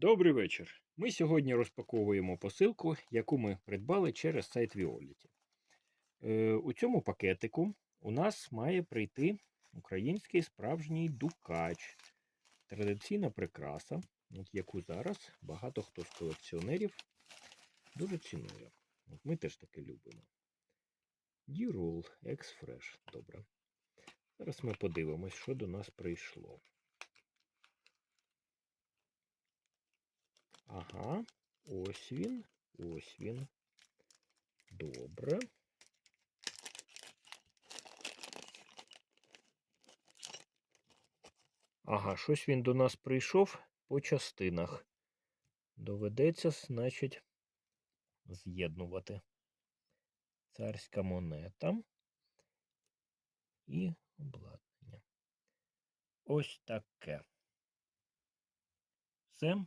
Добрий вечір. Ми сьогодні розпаковуємо посилку, яку ми придбали через сайт Violet. Е, у цьому пакетику у нас має прийти український справжній дукач. Традиційна прикраса, яку зараз багато хто з колекціонерів дуже цінує. Ми теж таке любимо. D-Roll X-Fresh. Добре. Зараз ми подивимось, що до нас прийшло. Ага, ось він, ось він. Добре. Ага, щось він до нас прийшов по частинах. Доведеться, значить, з'єднувати. Царська монета і обладнання. Ось таке. Все.